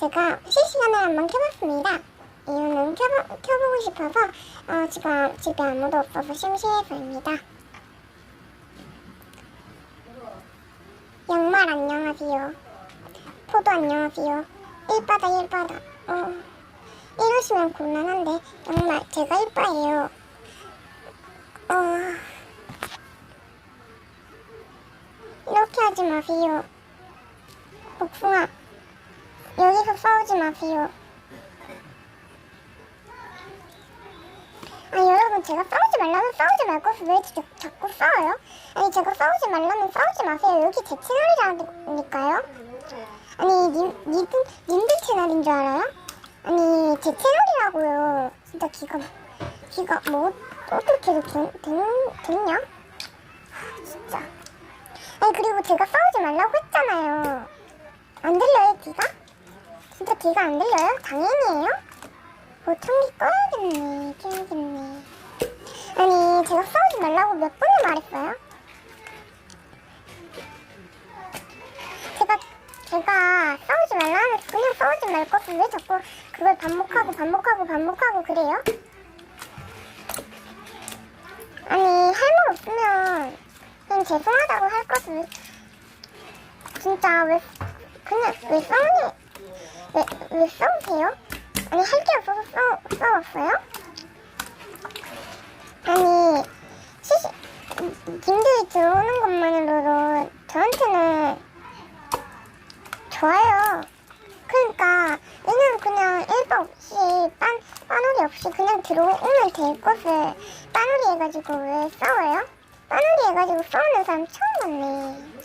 제가 실시간을 한번 켜봤습니다. 이유는 켜보, 켜보고 싶어서 어, 지금 집에 아무도 없어서 심심해서입니다. 양말 안녕하세요. 포도 안녕하세요. 일바다 일바다. 어, 이러시면 곤란한데 양말 제가 일바예요. 어, 이렇게 하지 마세요. 복숭아, 싸우지 마세요. 아 여러분 제가 싸우지 말라면 싸우지 말 것을 왜 자, 자꾸 싸워요? 아니 제가 싸우지 말라면 싸우지 마세요. 여기 제 채널이라니까요. 아니 님, 님들, 님들 채널인 줄 알아요? 아니 제 채널이라고요. 진짜 기가 기가 뭐 어떻게 이렇게 된, 됐냐? 아, 진짜. 아니 그리고 제가 싸우지 말라고 했잖아요. 안 들려요 귀가? 진짜 귀가 안 들려요? 당연히에요? 보청기 꺼야겠네, 껴야겠네. 아니, 제가 싸우지 말라고 몇 번을 말했어요? 제가, 제가 싸우지 말라면 그냥 싸우지 말 것을 왜 자꾸 그걸 반복하고 반복하고 반복하고 그래요? 아니, 할 말 없으면 그냥 죄송하다고 할 것을 왜, 진짜 왜, 그냥 왜 싸우니, 왜, 왜 싸우세요? 아니 할 게 없어서 싸, 싸웠어요? 아니 시시 님들이 들어오는 것만으로도 저한테는 좋아요 그러니까 얘는 그냥 일도 없이 빤, 빠놀이 없이 그냥 들어오면 될 것을 빠놀이 해가지고 왜 싸워요? 빠놀이 해가지고 싸우는 사람 처음 봤네